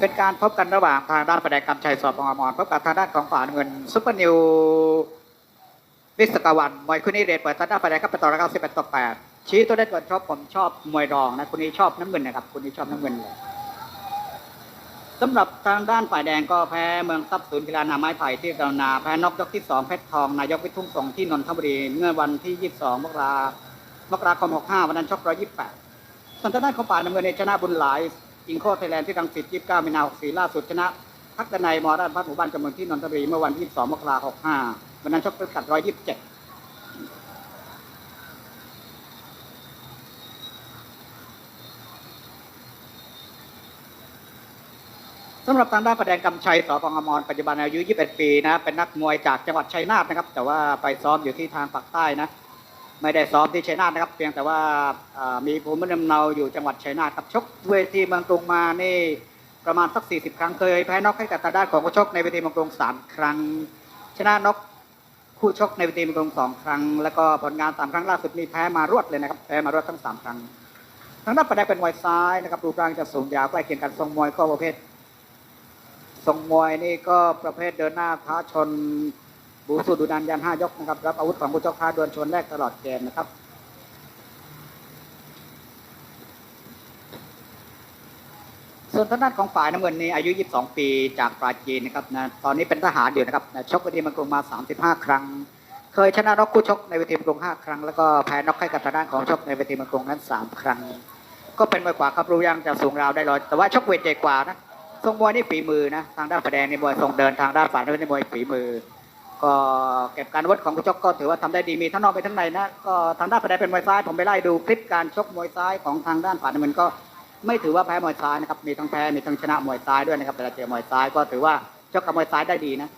เป็นการพบกันระหว่างทางด้านประเด็นกคำชัยสอบพงอมรพบกับทางด้านของฝ่าเงินซุปเปอร์นิววิศกวันมวยคุณนี้เรทเปิดทางด้านประเดกครับไปต่อระดับสิบเอ็ดต่อแปดชี้ตัวได้ตัวชอบผมชอบมวยรองนะคุณนี้ชอบน้ำเงินนะครับคุณนี้ชอบน้ำเงินเลยสำหรับทางด้านฝ่ายแดงก็แพ้เมืองทรัพย์ศูนย์กีฬานาไม้ไผ่ที่กรุนาแพ้นกยกที่สองเพชรทองนายกวิทุ่งส่งที่นนทบุรีเมื่อวันที่ 22 มกรามกราคม 65 วันนั้นชก128ส่วนทางด้านของฝ่าน้ำเงินในชนะบุญหลาย อิงโคไทยแลนด์ที่ดังสิตยี่สิบเก้ามีนาหกสี่ล่าสุดชนะพักตะไนมอราชพัฒหมู่บ้านจำนวงที่นนทบุรีเมื่อวันที่สองมกราหกห้าวันนั้นชกพิกัดร้อยยี่สิบเจ็ดสำหรับทางด้านประเด็นกำชัยสปงอมรปัจจุบันอายุ 21 ปีนะ เป็นนักมวยจากจังหวัดชัยนาทนะครับ แต่ว่าไปซ้อมอยู่ที่ทางปากใต้นะ ไม่ได้ซ้อมที่ชัยนาทนะครับ เพียงแต่ว่ามีภูมิลำเนาอยู่จังหวัดชัยนาทครับชกเวทีเมืองกรุงมานี่ประมาณสัก 40 ครั้งเคยแพ้นอกให้กับตาด้านของคู่ชกในเวทีเมืองกรุง3 ครั้ง ชนะนอกคู่ชกในเวทีเมืองกรุง2 ครั้ง แล้วก็ผลงาน 3 ครั้งล่าสุดนี่แพ้มารวดเลยนะครับแพ้มารวดทั้ง 3 ครั้งทางด้านประเด็นเป็นมวยซ้ายนะครับรูปร่างจะสูงยาวใกล้เคียงกันทรงมวยข้อประเภททรงมวยนี่ก็ประเภทเดินหน้าท้าชน บูสุดูดันยันห้ายกนะครับรับอาวุธของผู้ชกพาดวลชนแรกตลอดเกมนะครับส่วนทางด้านของฝ่ายน้ำเงินนี่อายุ 22 ปีจากปราจีนนะครับนะตอนนี้เป็นทหารอยู่นะครับนะชกเวทีมังกรมา 35 ครั้ง เคยชนะน็อกคู่ชกในเวทีมังกราครั้ง แล้วก็แพ้น็อกให้กับทางด้านของชกในเวทีมังกรนั้น 3 ครั้ง ก็เป็นมวยขวาครับรู้ยังจะสูงราวได้ร้อยแต่ว่าชกเวทใหญ่กว่านะทรงมวยนี่ฝีมือนะทางด้านฝ่ายแดงในมวยทรงเดินทางด้านฝ่ายน้ำเงินในมวยฝีมือ ก็เก็บการวัดของผู้ชกก็ถือว่าทำได้ดีมีทั้งนอกไปทั้งในนะก็ทางด้านฝ่ายเป็นมวยซ้ายผมไปไล่ดูคลิปการชกมวยซ้ายของทางด้านฝ่ายน้ำเงินก็ไม่ถือว่าแพ้มวยซ้ายนะครับมีทั้งแพ้มีทั้งชนะมวยซ้ายด้วยนะครับแต่เจอมวยซ้ายก็ถือว่าชกกับมวยซ้ายได้ดีนะ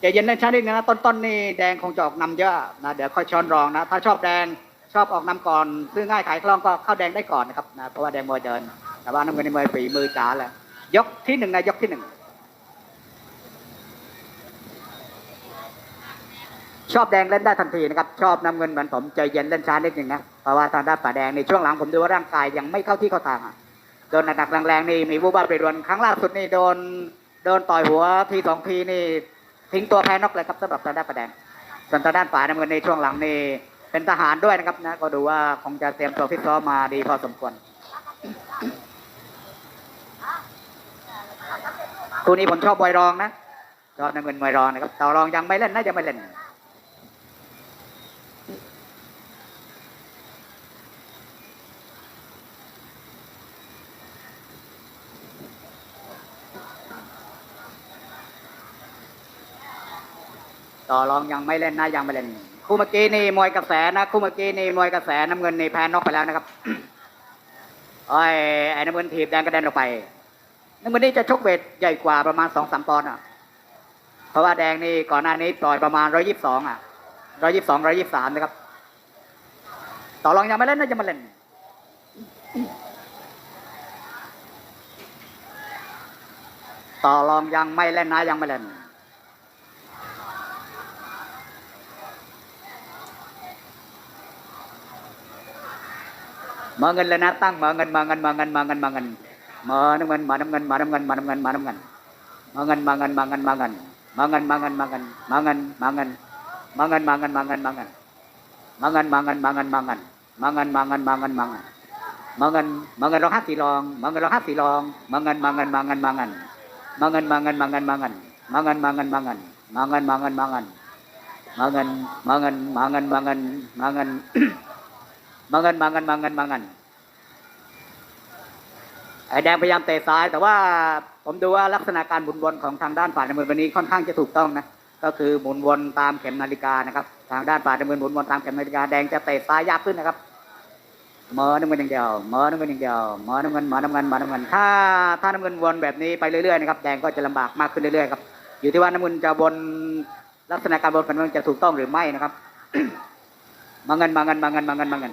ใจเย็นในชั้นนี้นะต้นต้นนี่แดงคงจออกนำเยอะนะเดี๋ยวค่อยช้อนรองนะถ้าชอบแดงชอบออกนำก่อนซื้อง่ายขายคล่องก็เข้าแดงได้ก่อนนะครับนะเพราะว่าแดงมวยเดิน แต่ว่าน้ำเงินในมวยฝีมือจ๋าแหละยกที่หนึ่งนะยกที่หนึ่ง ชอบแดงเล่นได้ทันทีนะครับ ชอบน้ำเงินเหมือนผมใจเย็นเล่นช้านิดหนึ่งนะ เพราะว่าทางด้านป่าแดงในช่วงหลังผมดูว่าร่างกายยังไม่เข้าที่เข้าทางโดนหนักแรงๆนี่มีวูบบ้าไปรวนครั้งล่าสุดนี่โดนโดนต่อยหัวทีสองทีนี่ทิ้งตัวแพ้นอกเลยครับสำหรับทางด้านป่าแดงส่วนทางด้านฝ่าน้ำเงินในช่วงหลังนี่เป็นทหารด้วยนะครับนะก็ดูว่าคงจะเตรียมตัวฟิตซ้อมมาดีพอสมควรคู่นี้ผมชอบมวยรองนะชอบน้ำเงินมวยรองนะครับต่อรองยังไม่เล่นนะยังไม่เล่น ต่อรองยังไม่เล่นนะยังไม่เล่น คู่เมื่อกี้นี่มวยกระแสนะคู่เมื่อกี้นี่มวยกระแสน้ำเงินนี่แพ้นอกไปแล้วนะครับไอ้ไอ้น้ำเงินถีบแดงกระเด็นออกไปน้ำเงินนี่จะชกเวทใหญ่กว่าประมาณสองสามปอนด์อะ เพราะว่าแดงนี่ก่อนหน้านี้ต่อยประมาณร้อยยี่สิบสองอะร้อยยี่สิบสองร้อยยี่สิบสามนะครับ ต่อรองยังไม่เล่นนะยังไม่เล่นต่อรองยังไม่เล่นนะยังไม่เล่น Mangan lenatang, mangan, mangan, mangan, mangan, mangan. Mangan, mangan, mangan, mangan, mangan, mangan. Mangan, mangan, mangan, mangan. Mangan, mangan, mangan, mangan, mangan. Mangan, mangan, mangan, mangan. Mangan, mangan, mangan, mangan. Mangan, mangan, mangan, mangan. Mangan, mangan long, mangan lo long. Mangan, mangan, mangan, mangan. Mangan, mangan, mangan, mangan. Mangan, mangan, mangan. Mangan, mangan, mangan. Mangan, mangan, mangan, mangan, mangan. งินมาเงินมาเงินมาเงินไอแดงพยายามเตะซ้าย แต่ว่าผมดูว่าลักษณะการหมุนวนของทางด้านฝ่ายดำมือนวันนี้ค่อนข้างจะถูกต้องนะก็คือหมุนวนตามเข็มนาฬิกานะครับ ทางด้านฝ่ายดำเนินหมุนวนตามเข็มนาฬิกาแดงจะเตะซ้ายยากขึ้นนะครับเมอน้ำเงินอย่างเดียวเมอน้ำเงินอย่างเดียวเมอน้ำเงินเมอน้ำเงินเมอน้ำเงินถ้าถ้าน้ำเงินวนแบบนี้ไปเรื่อยๆนะครับแดงก็จะลำบากมากขึ้นเรื่อยๆครับอยู่ที่ว่าน้ำเงินจะวนลักษณะการวนของมันจะถูกต้องหรือไม่นะครับมาเงินมาเงินมาเงินมาเงินมาเงิน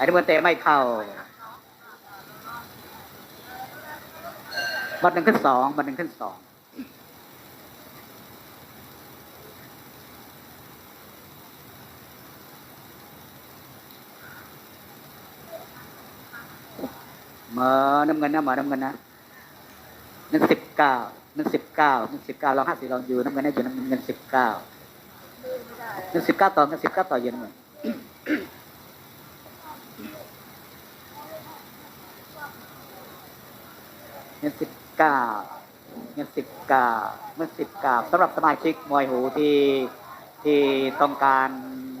อ้น้ำเงินเตะไม่เข้าบัตรหนึ่งขึ้นสองบัตรหนึ่งขึ้นสองมาน้ำเงินนะมาน้ำเงินนะเงินสิบเก้าเงินสิบเก้าเงินสิบเก้าลองห้าสิบลองอยู่น้ำเงินนะอยู่น้ำเงินสิบเก้าเงินสิบเก้าต่อเงินสิบเก้าต่ออยู่น้ำเงิน เงินสิบเก้าเงินสิบเก้าเงินสิบเก้าสำหรับสมาชิกมวยหูที่ที่ต้องการ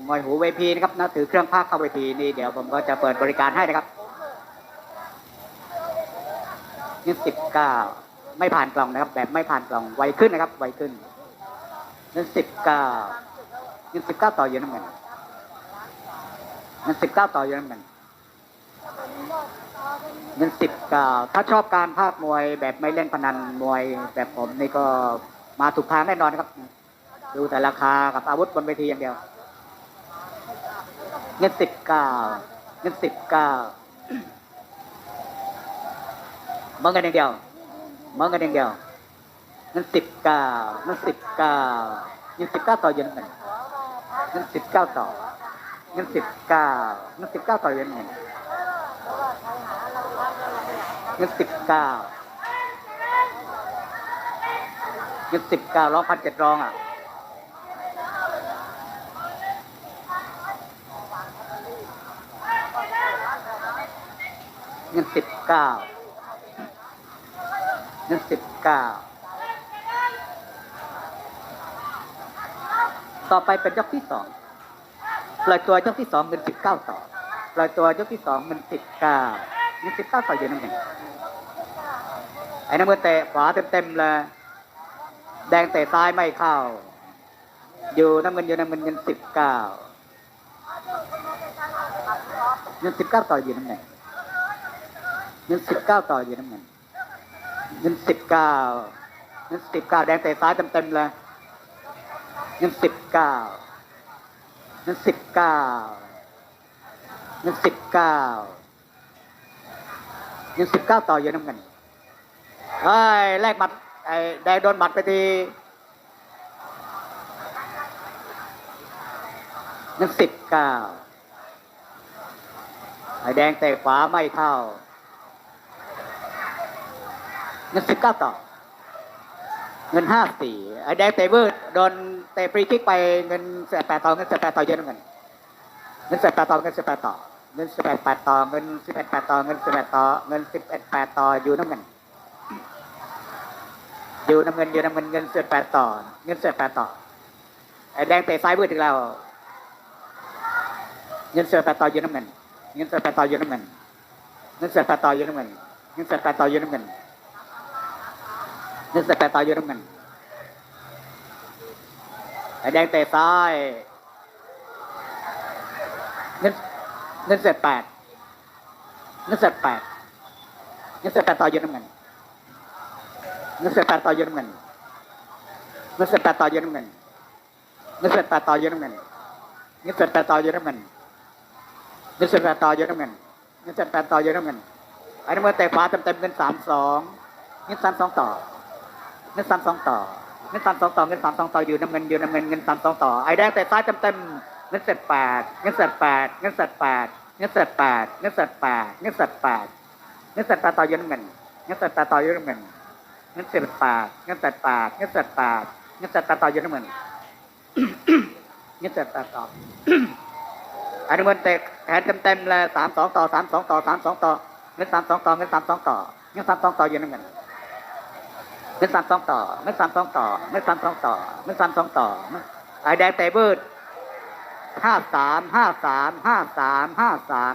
มวยหูเวทีนะครับนะถือเครื่องภาคเข้าเวทีนี่เดี๋ยวผมก็จะเปิดบริการให้นะครับยี่สิบเก้าไม่ผ่านกล่องนะครับ แบบไม่ผ่านกล่องไวขึ้นนะครับไวขึ้นเงินสิบเก้าเงินสิบเก้าต่อเยอะน้ำเองเงินสิบเก้าต่อเยอะน้ำเอง เงินสิบเก้าถ้าชอบการภาคมวยแบบไม่เล่นพนันมวยแบบผมนี่ก็มาถูกทางแน่นอนครับ ดูแต่ราคากับอาวุธบนเวทีอย่างเดียว เงินสิบเก้าเงินสิบเก้าเมองกันอย่างเดียวเมองกันอย่างเดียวนั่นสิบเก้านั่นสิบเก้ายังสิบเก้าต่อเยอะเหมือนกันนั่นสิบเก้าต่อนั่นสิบเก้านั่นสิบเก้าต่อเยอะเหมือน นนั่นสิบเก้ายังสิบเก้าร้องพันเจ็ดร้องอะเงินสิบเก้าเงินสิบเก้าต่อไปเป็นยกที่สองปล่อยตัวยกที่สองเงินสิบเก้าต่อปล่อยตัวยกที่สองเงินสิบเก้าเงินสิบเก้าต่ออยู่น้ำเงิน ไอ้น้ำเงินเตะขวาเต็มๆเลยแดงเตะซ้ายไม่เข้า อยู่น้ำเงินอยู่น้ำเงินเงินสิบเก้าเงินสิบเก้าต่ออยู่น้ำเงินเงินสิบเก้าต่ออยู่น้ำเงินเงินสิบเก้าเงินสิบเก้าแดงเตะซ้ายเต็มๆเลยเงินสิบเก้าเงินสิบเก้าเงินสิบเก้าเงินสิบเก้าต่อเยอะน้ำเงิน เฮ้ยแลกหมัดไอ้แดงโดนหมัดไปทีเงินสิบเก้าไอ้แดงเตะขวาไม่เข้าเงินสิบเก้าต่อ เงินห้าสี่ไอ้แดงเตะเบิร์โดนเตะฟรีคิกไปเงินสิบแปดต่อเงินสิบแปดต่อเยอะนะเงินเงินสิบแปดต่อเงินสิบแปดต่อเงินสิบแปดแปดต่อเงินสิบแปดแปดต่อเงินสิบแปดต่อเงินสิบเอ็ดแปดต่ออยู่น้ำเงิน อยู่น้ำเงินอยู่น้ำเงินเงินเสิบแปดต่อ เงินเสิบแปดต่อไอ้แดงเตะซ้ายเบื่อีกแล้วเงินสิบแปดต่ออยู่น้ำเงินเงินสิบแปดต่ออยู่น้ำเงิน เงินเสิบแปดต่ออยู่น้ำเงิน เงินเสิบแปดต่ออยู่น้ำเงิน เงินเสร็จแปดต่ออยู่น้ำเงินไอ้แดงเตะซ้าย เงินเงินเสร็จแปดเงินเสร็จแปดเงินเสร็จแปดต่ออยู่น้ำเงิน เงินเสร็จแปดต่ออยู่น้ำเงินเงินเสร็จแปดต่ออยู่น้ำเงินเงินเสร็จแปดต่ออยู่น้ำเงินเงินเสร็จแปดต่ออยู่น้ำเงินเงินเสร็จแปดต่ออยู่น้ำเงินเงินเสร็จแปดต่ออยู่น้ำเงินไอ้น้ำเงินเตะขวาเต็มเต็มเงินสามสองเงินสามสองต่อเงินสามสองต่อเงินสามสองต่อเงินสามสองต่ออยู่น้ำเงินอยู่น้ำเงินเงินสามสองต่อไอ้แดงแต่ซ้ายเต็มเต็มเงินเสร็จแปดเงินเสร็จแปดเงินเสร็จแปดเงินเสร็จแปดเงินเสร็จแปดเงินเสร็จแปดเงินเสร็จแปดต่ออยู่น้ำเงินเงินเสร็จแปดต่ออยู่น้ำเงิน งินเสร็จแปดเงินเสร็จแปดเงินเสร็จแปดเงินเสร็จแปดต่ออยู่น้ำเงินเงินเสร็จแปดต่ออ้น้ำเงินเตะแขนเต็มๆเลยสามสองต่อสามสองต่อสามสองต่อเงินสามสองต่อเงินสามสองต่อเงินสามสองต่ออยู่น้ำเงินเงินสามสองต่อเงินสามสองต่อเงินสามสองต่อเงินสามสองต่อไอ้แดงเตะเบิดห้าสามห้าสามห้าสามห้าสาม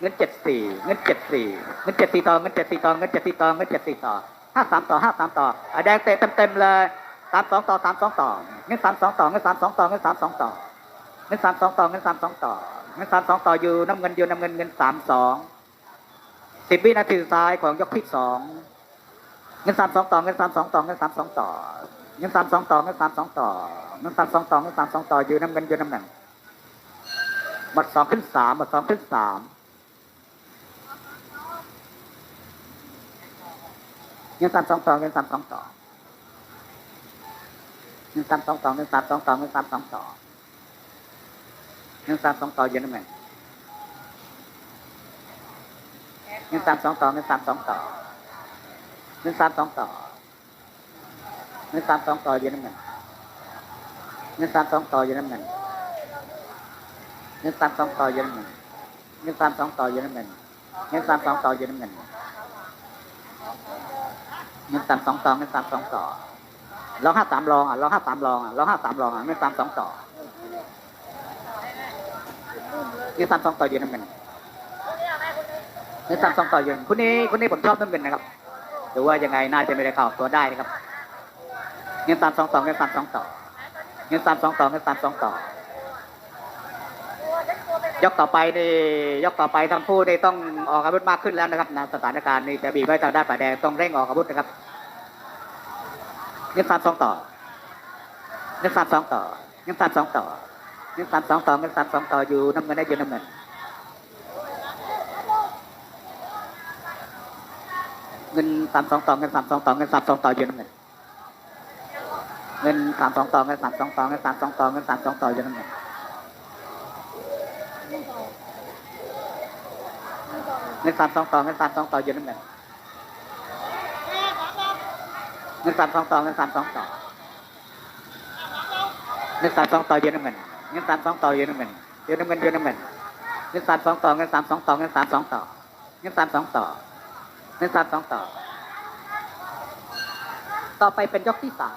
เงินเจ็ดสี่เงินเจ็ดสี่เงินเจ็ดสี่ต่อเงินเจ็ดสี่ต่อเงินเจ็ดสี่ต่อเงินเจ็ดสี่ต่อ ห้าสามต่อห้าสามต่อไอแดงเตะเต็มเต็มๆเลยสามสองต่อสามสองต่อเงินสามสองต่อเงินสามสองต่อเงินสามสองต่อเงินสามสองต่อเงินสามสองต่อเงินสามสองต่ออยู่น้ำเงินอยู่น้ำเงินเงินสามสองสิบวินาทีสุดท้ายของยกที่สองเงินสามสองต่อเงินสามสองต่อเงินสามสองต่อเงินสามสองต่อเงินสามสองต่อเงินสามสองต่อเงินสามสองต่อยืนน้ำเงินอยืนน้ำเงินหมดสองขึ้นสามหมดสองขึ้นสาม ยังซ้ำสองต่อยังซ้ำสองต่อยังซ้ำสองต่อยังซ้ำสองต่อยังซ้ำสองต่อยังซ้ำสองต่อยังไงยังซ้ำสองต่อยังซ้ำสองต่อยังซ้ำสองต่อยังซ้ำสองต่อยังไงยังซ้ำสองต่อยังไงยังซ้ำสองต่อยังไงยังซ้ำสองต่อยังไงยังซ้ำสองต่อยังไง เงินสามสองต่อเงินสามสองต่อเราห้าสามรองอะเราห้าสามรองอะเราห้าสามรองอะเงินสามสองต่อเงินสามสองต่อเยอะน้ำเงินเงินสามสองต่อยืนคนนี้คนนี้ผมชอบน้ำเงินนะครับดูว่ายังไงน่าจะไม่ได้เข้าตัวได้นะครับ เงินสามสองต่อเงินสามสองต่อเงินสามสองต่อเงินสามสองต่อ ยกต่อไปนี่ยกต่อไปทั้งคู่นี่ต้องออกอาวุธมากขึ้นแล้วนะครับนะสถานการณ์นี่จะบีบไว้ทางด้านฝ่ายแดงต้องเร่งออกอาวุธนะครับเงินสามสองต่อเงินสามสองต่อเงินสามสองต่อเงินสามสองต่อเงินสามสองต่ออยู่น้ำเงินได้ยืนน้ำเงินเงินสามสองต่อเงินสามสองต่อเงินสามสองต่อยืนน้ำเงินเงินสามสองต่อเงินสามสองต่อเงินสามสองต่อเงินสามสองต่อยืนน้ำเงิน เงินสามสองต่อเงินสามสองต่อเยืนน้ำเงินเงินสามสองต่อเงินสามสองต่อเงินสามสองต่อเยืนน้ำเงินเงินสามสองต่อเยืนน้ำเงินยืนน้ำเงินยืนน้ำเงินเงินสามสองต่อเงินสามสองต่อเงินสามสองต่อเงินสามสองต่อเงินสามสองต่อ ต่อไปเป็นยกที่สาม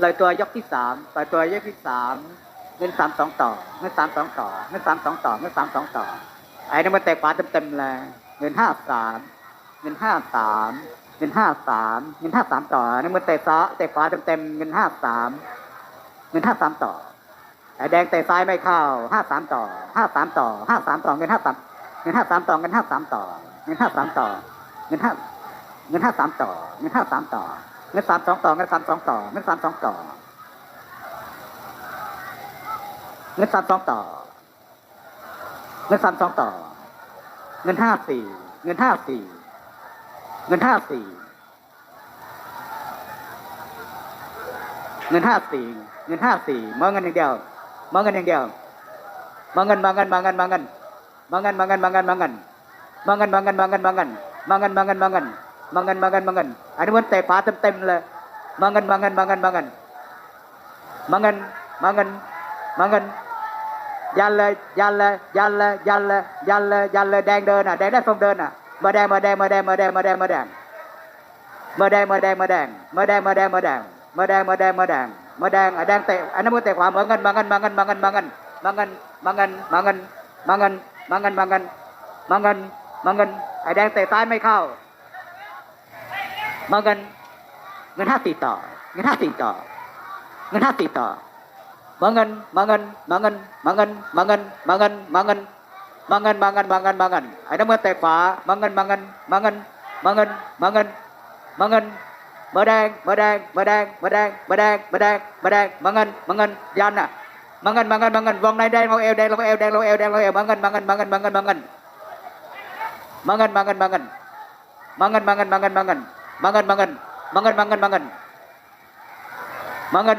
เลยตัวยกที่สามต่อยตัวยกที่สามเงินสามสองต่อเงินสามสองต่อเงินสามสองต่อเงินสามสองต่อ ไอ้นั่นมันเตะขวาเต็มๆเลยเงินห้าสามเงินห้าสามเงินห้าสามเงินห้าสามต่อนั่นมันเตะซ้ายเตะขวาเต็มๆเงินห้าสามเงินห้าสามต่อไอ้แดงเตะซ้ายไม่เข้าห้าสามต่อห้าสามต่อห้าสามต่อเงินห้าสามเงินห้าสามต่อเงินห้าสามต่อเงินห้าสามต่อเงินห้าเงินห้าสามต่อเงินห้าสามต่อเงินสามสองต่อเงินสามสองต่อเงินสามสองต่อเงินสามสองต่อ เงินสามสองต่อ เงินห้าสี่ เงินห้าสี่ เงินห้าสี่ เงินห้าสี่ เงินห้าสี่มองเงินอย่างเดียวมองเงินอย่างเดียวมองเงินมองเงินมองเงินมองเงินมองเงินมองเงินมองเงินมองเงินมาเงินมาเงินมาเงินมาเงินมาเงินมาเงินมาเงินมาเงินมาเงินมาเงินอันนี้มันเตะขวาเต็มเต็มเลยมาเงินมาเงินมาเงินมาเงินมาเงินมาเงินมาเงิน ยันเลยยันเลยยันเลยยันเลยยันเลยยันเลยแดงเดินอะแดงได้ทรงเดินอะมาแดงมาแดงมาแดงมาแดงมาแดงมาแดงมาแดงมาแดงมาแดงมาแดงมาแดงมาแดงมาแดงมาแดงมาแดงมาแดงอะแดงเตะอันนั้นมันเตะขวามาเงินมาเงินมาเงินมาเงินมาเงินมาเงินมาเงินมาเงินมาเงินมาเงินมาเงินมาเงินมาเงินไอ้แดงเตะซ้ายไม่เข้ามาเงินเงินห้าสี่ต่อเงินห้าสี่ต่อเงินห้าสี่ต่อ มาเงินมาเงินมาเงินมาเงินมาเงินมาเงินมาเงินมาเงินมาเงินมาเงินมาเงินไอ้น้ำเงินเตะขวามาเงินมาเงิน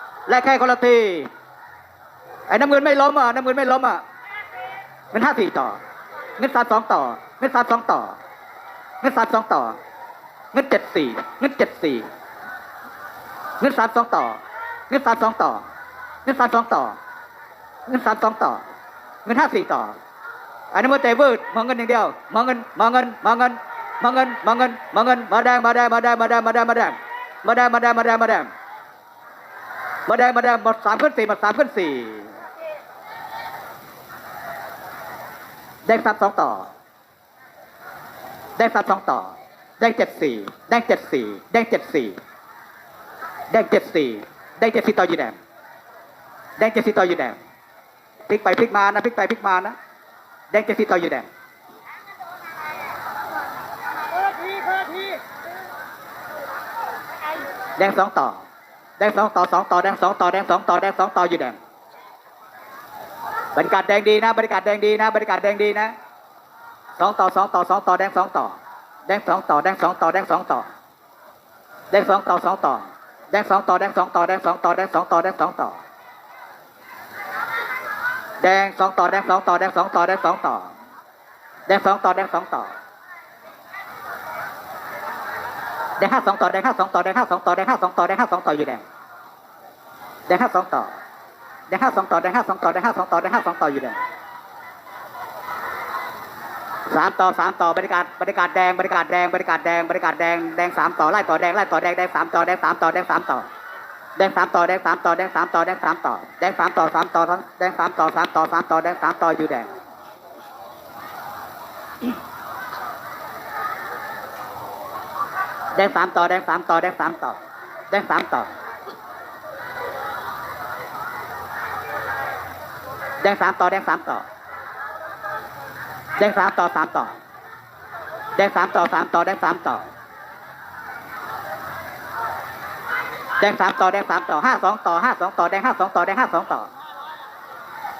แลกแค่คนละทีไอ้น้ำเงินไม่ล้มอะน้ำเงินไม่ล้มอะเงินห้าสี่ต่อ เงินสามสองต่อ เงินสามสองต่อ เงินสามสองต่อ เงินเจ็ดสี่เงินเจ็ดสี่เงินสามสองต่อ เงินสามสองต่อ เงินสามสองต่อ เงินสามสองต่อ เงินห้าสี่ต่อไอันนี้มันเตะวืดมองเงินอย่างเดียวมองเงินมองเงินมองเงินมองเงินมองเงินมองเงินมาแดงมาแดงมาแดงมาแดงมาแดงมาแดงมาแดงมาแดงมาแดง มาแดงมาแดงมาแดงหมดสามขึ้นสี่หมดสามขึ้นสี่แดงซับสองต่อแดงซับสองต่อแดงเจ็ดสี่แดงเจ็ดสี่แดงเจ็ดสี่แดงเจ็ดสี่แดงเจ็ดสี่ต่ออยู่แดงแดงเจ็ดสี่ต่ออยู่แดงพลิกไปพลิกมานะพลิกไปพลิกมานะแดงเจ็ดสี่ต่ออยู่แดงแดงสองต่อ แดงสองต่อสองต่อแดงสองต่อแดงสองต่อแดงสองต่ออยู่แดงบรรยากาศแดงดีนะบรรยากาศแดงดีนะบรรยากาศแดงดีนะสองต่อสองต่อสองต่อแดงสองต่อแดงสองต่อแดงสองต่อแดงสองต่อแดงสองต่อสองต่อแดงสองต่อแดงสองต่อแดงสองต่อแดงสองต่อแดงสองต่อแดงสองต่อแดงสองต่อแดงสองต่อแดงสองต่อแดงสองต่อแดงสองต่อแดงห้าสองต่อแดงห้าสองต่อแดงห้าสองต่อแดงห้าสองต่อแดงห้าสองต่ออยู่แดง แดงห้าสองต่อแดงห้าสองต่อแดงห้าสองต่อแดงห้าสองต่อแดงห้าสองต่ออยู่แดงสามต่อสามต่อบรรยากาศบรรยากาศแดงบรรยากาศแดงบรรยากาศแดงบรรยากาศแดงแดงสามต่อไล่ต่อแดงไล่ต่อแดงแดงสามต่อแดงสามต่อแดงสามต่อแดงสามต่อแดงสามต่อแดงสามต่อแดงสามต่อแดงสามต่อสามต่อแดงสามต่อสามต่อสามต่อแดงสามต่ออยู่แดงแดงสามต่อแดงสามต่อแดงสามต่อแดงสามต่อ แดงสามต่อแดงสามต่อแดงสามต่อสามต่อแดงสามต่อสามต่อแดงสามต่อแดงสามต่อแดงสามต่อห้าสองต่อห้าสองต่อแดงห้าสองต่อแดงห้าสองต่อ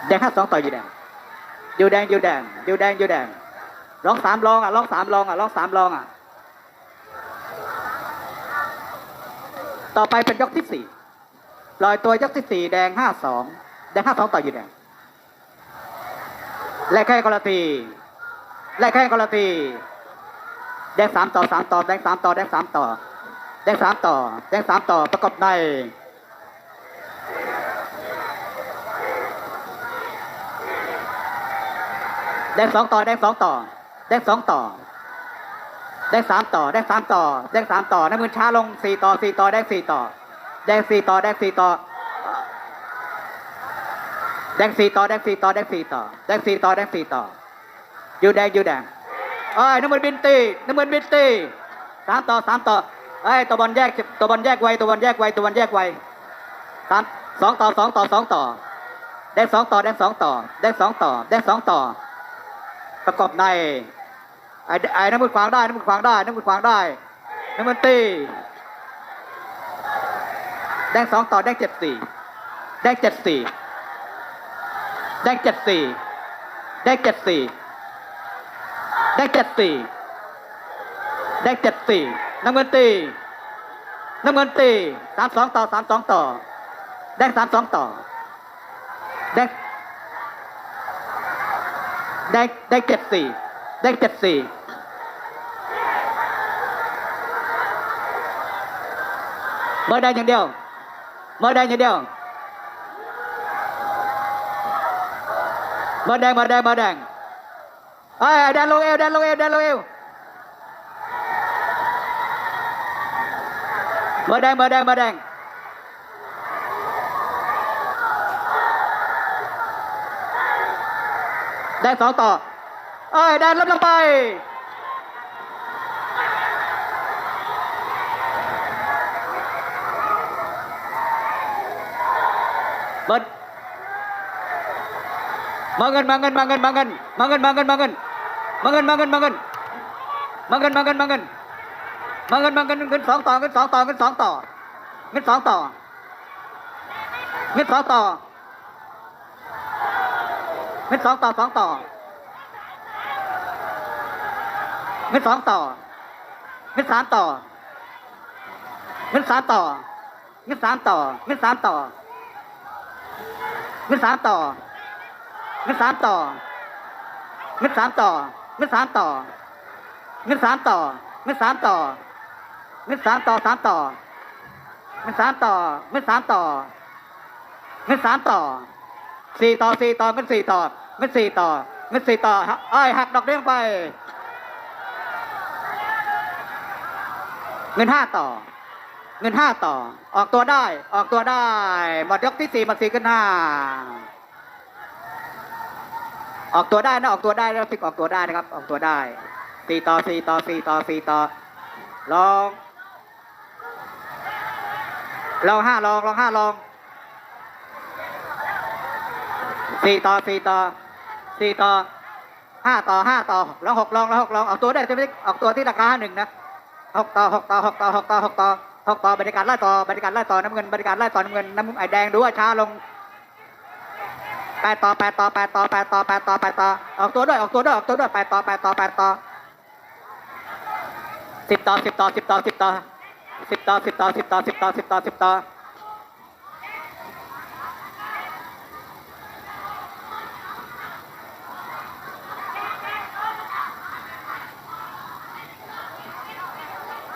แดงห้าสองต่ออยู่แดงอยู่แดงอยู่แดงอยู่แดงอยู่แดงร้องสามรองอะร้องสามรองอะร้องสามรองอะต่อไปเป็นยกที่สี่ลอยตัวยกที่สี่แดงห้าสองแดงห้าสองต่ออยู่แดง แลกแค่กรตีแลกแค่กรตีแดงสามต่อสามต่อแดงสามต่อแดงสามต่อแดงสามต่อแดงสามต่อประกอบในแดงสองต่อแดงสองต่อแดงสองต่อแดงสามต่อแดงสามต่อแดงสามต่อน้ำมือช้าลงสี่ต่อสี่ต่อแดงสี่ต่อแดงสี่ต่อแดงสี่ต่อ แดงสีต่อแดงสีต่อแดงสีต่อแดงสีต่อแดงสีต่ออยู่แดงอยู่แดงเอ้ยน้ำมือบินตีน้ำมือบินตีสามต่อสามต่อเอ้ยตัวบอลแยกตัวบอลแยกไวตัวบอลแยกไวตัวบอลแยกไวสามสองต่อสองต่อสองต่อแดงสองต่อแดงสองต่อแดงสองต่อแดงสองต่อ ประกอบในไอ้ไอ้น้ำมือขวางได้น้ำมือขวางได้น้ำมือขวางได้น้ำมันตีแดงสองต่อแดงเจ็ดสี่แดงเจ็ดสี่ แดงเจ็ดสี่แดงเจ็ดสี่แดงเจ็ดสี่แดงเจ็ดสี่น้ำเงินตีน้ำเงินตีสามสองต่อสามสองต่อแดงสามสองต่อแดงแดงแดงเจ็ดสี่แดงเจ็ดสี่เบอร์แดงอย่างเดียวเบอร์แดงอย่างเดียว mở đàn mở đàn mở đàn à, đàn luôn eo đàn luôn eo đàn luôn eo mở đàn mở đàn mở bay, đàn สองต่อเอ้ยแดนลบลงไปเบิร์ มาเงินมาเงินมาเงินมาเงินมาเงินมาเงินมาเงินมาเงินมาเงินมาเงินมาเงินมาเงินมาเงินมาเงินมาเงินเงินสองต่อเงินสองต่อเงินสองต่อเงินสองต่อเงินสองต่อเงินสองต่อสองต่อเงินสองต่อเงินสามต่อเงินสามต่อเงินสามต่อเงินสามต่อเงินสามต่อ เงินสามต่อ เงินสามต่อ เงินสามต่อ เงินสามต่อ เงินสามต่อ เงินสามต่อสามต่อ เงินสามต่อ เงินสามต่อ เงินสามต่อสี่ต่อสี่ต่อเงินสี่ต่อ เงินสี่ต่อ เงินสี่ต่อฮะไอ้หักดอกเด้งไป เงินห้าต่อ เงินห้าต่อ ออกตัวได้ ออกตัวได้ หมดยกที่สี่หมดสี่ขึ้นห้า ออกตัวได้นะออกตัวได้แล้วฟิกออกตัวได้นะครับ ออกตัวได้สี่ต่อสี่ต่อสี่ต่อสี่ต่อลองลองห้าลองลองห้าลองสี่ต่อสี่ต่อสี่ต่อห้าต่อห้าต่อแล้วหกลองแล้วหกลองออกตัวได้ใช่ไหมออกตัวที่ราคาหนึ่งนะหกต่อหกต่อหกต่อหกต่อหกต่อหกต่อบรรยากาศไล่ต่อบรรยากาศไล่ต่อน้ำเงินบรรยากาศไล่ต่อน้ำเงินน้ำไอแดงดูว่าช้าลง แปดต่อแปดต่อแปดต่อแปดต่อแปดต่อแปดต่อออกตัวด้วยออกตัวด้วยออกตัวด้วยแปดต่อแปดต่อแปดต่อสิบต่อสิบต่อสิบต่อสิบต่อสิบต่อสิบต่อสิบต่อสิบต่อสิบต่อ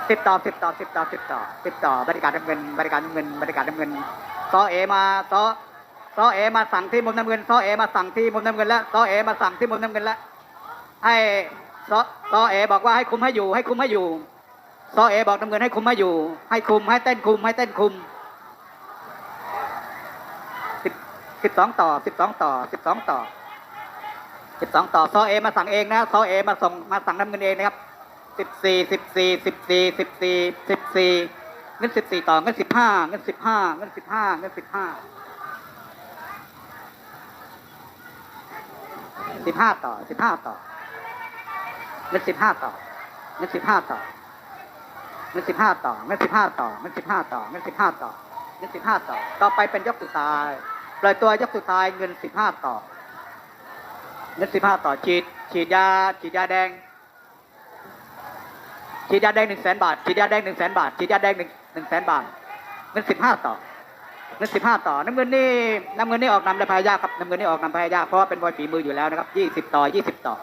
สิบต่อสิบต่อสิบต่อสิบต่อสิบต่อสิบต่อบรรยากาศน้ำเงินบรรยากาศน้ำเงินบรรยากาศน้ำเงินซอเอมาซอ ซอเอมาสั่งที่มุมน้ำเงินซอเอมาสั่งที่มุมน้ำเงินแล้วซอเอมาสั่งที่มุมน้ำเงินแล้วให้ซอซอเอบอกว่าให้คุมให้อยู่ ให้คุมให้อยู่ซอเอบอกน้ำเงินให้คุมให้อยู่ ให้คุมให้เต้นคุมให้เต้นคุมสิบสิบสองต่อสิบสองต่อสิบสองต่อสิบสองต่อซอเอมาสั่งเองนะซอเอมาส่งมาสั่งน้ำเงินเองนะครับสิบสี่สิบสี่สิบสี่สิบสี่สิบสี่เงินสิบสี่ต่อเงินสิบห้าเงินสิบห้าเงินสิบห้าเงินสิบห้า สิบห้าต่อสิบห้าต่อเงินสิบห้าต่อเงินสิบห้าต่อเงินสิบห้าต่อเงินสิบห้าต่อเงินสิบห้าต่อเงินสิบห้าต่อเงินสิบห้าต่อ ต่อไปเป็นยกสุดท้ายปล่อยตัวยกสุดท้ายเงินสิบห้าต่อเงินสิบห้าต่อฉีดฉีดยาฉีดยาแดงฉีดยาแดงหนึ่งแสนบาทฉีดยาแดงหนึ่งแสนบาทฉีดยาแดงหนึ่งหนึ่งแสนบาทเงินสิบห้าต่อ เงินสิบห้าต่อน้ำเงินนี่น้ำเงินนี่ออกนำในพายากครับน้ำเงินนี่ออกนำพายากเพราะว่าเป็นบอลฝีมืออยู่แล้วนะครับยี่สิบต่อยี่สิบต่อ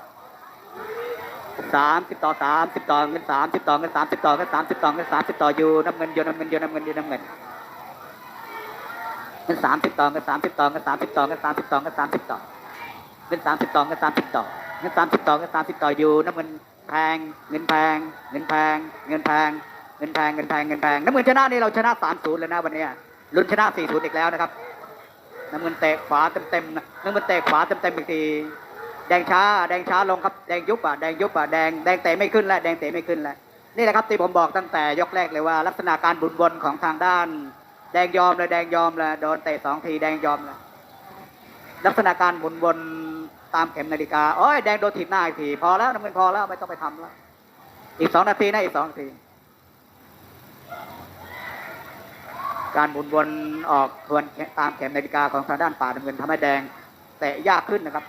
สามสิบต่อสามสิบต่อเงินสามสิบต่อเงินสามสิบต่อเงินสามสิบต่อเงินสามสิบต่ออยู่น้ำเงินอยู่น้ำเงินอยู่น้ำเงินอยู่น้ำเงินเงินสามสิบต่อเงินสามสิบต่อเงินสามสิบต่อเงินสามสิบต่อเงินสามสิบต่อเงินสามสิบต่อเงินสามสิบต่อเงินสามสิบต่อเงินสามสิบต่ออยู่น้ำเงินแพงเงินแพงเงินแพงเงินแพงเงินแพงเงินแพงเงินแพงน้ำเงินชนะนี่เราชนะสามศูนย์เลยนะวันเนี้ ลุ้นชนะสี่ศูนย์อีกแล้วนะครับ น้ำเงินเตะขวาเต็มๆนะน้ำเงินเตะขวาเต็มๆอีกที แดงช้า แดงช้าลงครับ แดงยุบอะ แดงยุบอะ แดง แดงเตะไม่ขึ้นแล้ว แดงเตะไม่ขึ้นแล้ว นี่แหละครับที่ผมบอกตั้งแต่ยกแรกเลยว่า ลักษณะการบุญบนของทางด้าน แดงยอมเลย แดงยอมเลยโดนเตะสองที แดงยอมเลยลักษณะการบุญบนตามเข็มนาฬิกาโอ้ยแดงโดนถีบหน้าอีกที พอแล้วน้ำเงินพอแล้วไม่ต้องไปทำแล้ว อีกสองนาทีนะอีกสองนาที การหมุนวนออกทวนตามเข็มนาฬิกาของทางด้านป่าน้ำเงินทำให้แดงเตะยากขึ้นนะครับ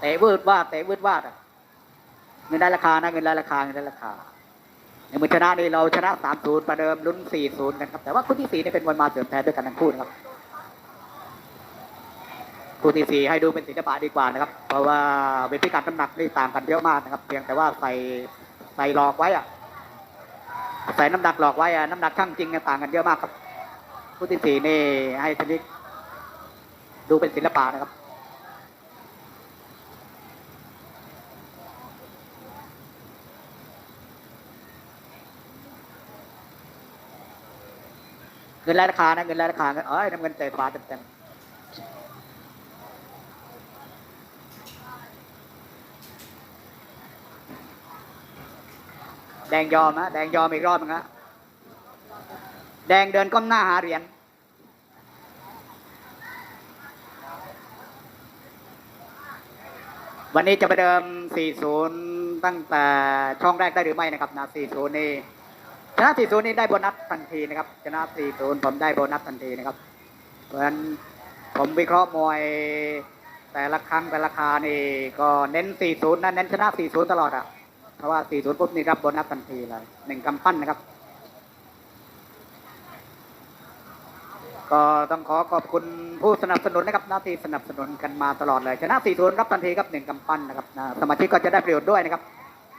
เตะวืดวาดเตะวืดวาดเงินได้ราคานะเงินได้ราคาเงินได้ราคาในมือชนะนี่เราชนะสามศูนย์ประเดิมลุ้นสี่ศูนย์กันครับแต่ว่าคู่ที่สี่นี่เป็นมวยมาเสริมแพ้ด้วยกันทั้งคู่นะครับคู่ที่สี่ให้ดูเป็นศิลปะดีกว่านะครับ เพราะว่าเวทีการน้ำหนักนี่ต่างกันเยอะมากนะครับ เพียงแต่ว่าใส่ใส่หลอกไว้อะ ใส่น้ำหนักหลอกไว้อะน้ำหนักช่างจริงเนี่ยต่างกันเยอะมากครับผู้ที่สี่นี่ให้ชนิดดูเป็นศิลปะนะครับเงินราคานะเงินราคาเงินเอ้ยน้ำเงินเตะขวาเต็มๆ แดงยอมนะแดงยอมอีกรอบนึงนะแดงเดินก้มหน้าหาเหรียญวันนี้จะไปเดิม 40 ตั้งแต่ช่องแรกได้หรือไม่นะครับนะ 40 นี่ชนะ 40 นี่ได้โบนัสทันทีนะครับชนะ 40 ผมได้โบนัสทันทีนะครับ เพราะฉะนั้นผมวิเคราะห์มวยแต่ละครั้งแต่ละคานี่ก็เน้น 40นะเน้นชนะ 40 ตลอดอะ ราะว่า40ปุ๊บนี่รับโบนัสทันทีเลยหนึ่งกำปั้นนะครับ ก็ต้องขอขอบคุณผู้สนับสนุนนะครับหน้าที่สนับสนุนกันมาตลอดเลยชนะสี่ทูตรับทันทีครับหนึ่งกำปั้นนะครับสมาชิกก็จะได้ประโยชน์ด้วยนะครับ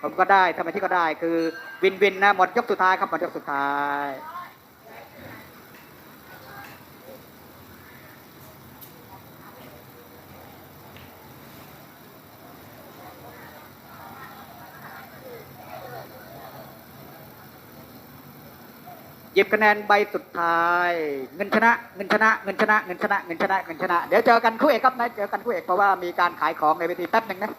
ผมก็ได้สมาชิกก็ได้คือวินวินนะหมดยกสุดท้ายครับหมดยกสุดท้าย หยิบคะแนนใบสุดท้าย เงินชนะ เงินชนะ เงินชนะ เงินชนะ เงินชนะ เงินชนะ เดี๋ยวเจอกันคู่เอกครับนะ เจอกันคู่เอกเพราะว่ามีการขายของในเวทีแป๊บหนึ่งนะ